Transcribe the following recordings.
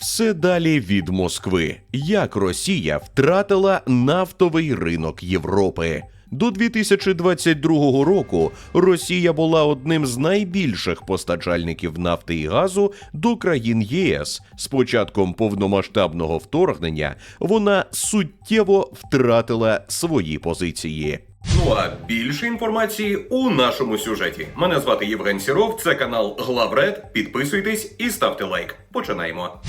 Все далі від Москви. Як Росія втратила нафтовий ринок Європи. До 2022 року Росія була одним з найбільших постачальників нафти і газу до країн ЄС. З початком повномасштабного вторгнення вона суттєво втратила свої позиції. Ну а більше інформації у нашому сюжеті. Мене звати Євген Сіров. Це канал Главред. Підписуйтесь і ставте лайк. Починаємо.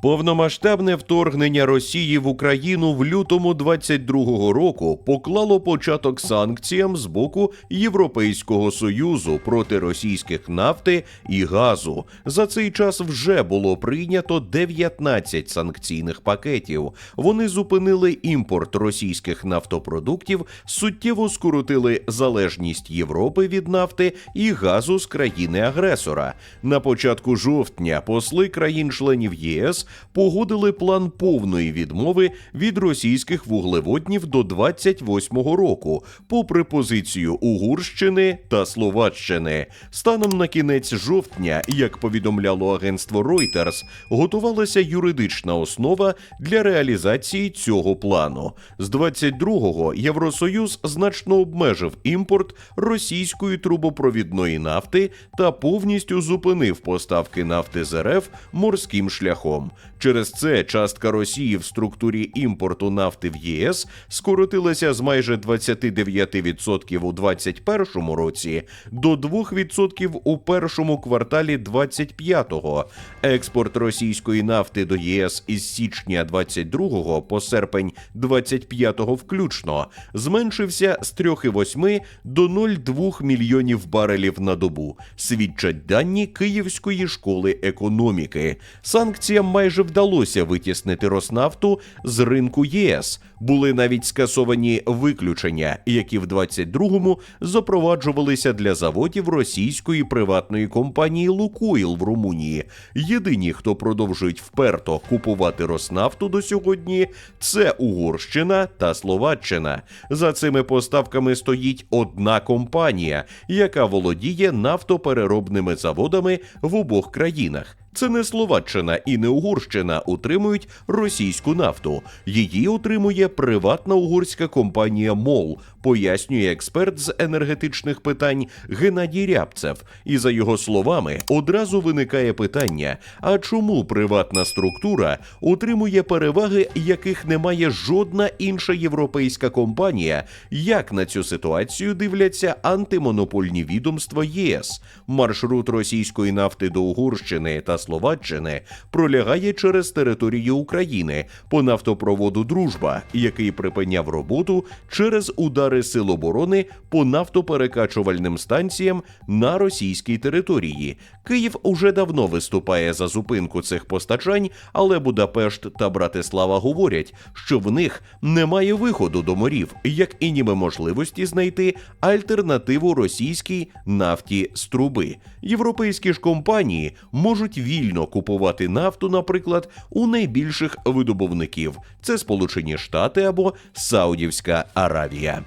Повномасштабне вторгнення Росії в Україну в лютому 22-го року поклало початок санкціям з боку Європейського союзу проти російських нафти і газу. За цей час вже було прийнято 19 санкційних пакетів. Вони зупинили імпорт російських нафтопродуктів, суттєво скоротили залежність Європи від нафти і газу з країни-агресора. На початку жовтня посли країн-членів ЄС погодили план повної відмови від російських вуглеводнів до 28-го року, попри позицію Угорщини та Словаччини. Станом на кінець жовтня, як повідомляло агентство Reuters, готувалася юридична основа для реалізації цього плану. З 22-го Євросоюз значно обмежив імпорт російської трубопровідної нафти та повністю зупинив поставки нафти з РФ морським шляхом. Через це частка Росії в структурі імпорту нафти в ЄС скоротилася з майже 29% у 2021 році до 2% у першому кварталі 25-го. Експорт російської нафти до ЄС із січня 22-го по серпень 25-го включно зменшився з 3,8 до 0,2 мільйонів барелів на добу. Свідчать дані Київської школи економіки. Санкціям майже вдалося витіснити Роснафту з ринку ЄС. Були навіть скасовані виключення, які в 22-му запроваджувалися для заводів російської приватної компанії Лукойл в Румунії. Єдині, хто продовжують вперто купувати Роснафту до сьогодні, це Угорщина та Словаччина. За цими поставками стоїть одна компанія, яка володіє нафтопереробними заводами в обох країнах. Це не Словаччина і не Угорщина утримують російську нафту. Її утримує приватна угорська компанія МОЛ, пояснює експерт з енергетичних питань Геннадій Рябцев. І за його словами, одразу виникає питання: а чому приватна структура утримує переваги, яких не має жодна інша європейська компанія? Як на цю ситуацію дивляться антимонопольні відомства ЄС? Маршрут російської нафти до Угорщини Словаччини пролягає через територію України по нафтопроводу Дружба, який припиняв роботу через удари сил оборони по нафтоперекачувальним станціям на російській території. Київ уже давно виступає за зупинку цих постачань, але Будапешт та Братислава говорять, що в них немає виходу до морів, як і ніби можливості знайти альтернативу російській нафті з труби. Європейські ж компанії можуть вільно купувати нафту, наприклад, у найбільших видобувників: це Сполучені Штати або Саудівська Аравія.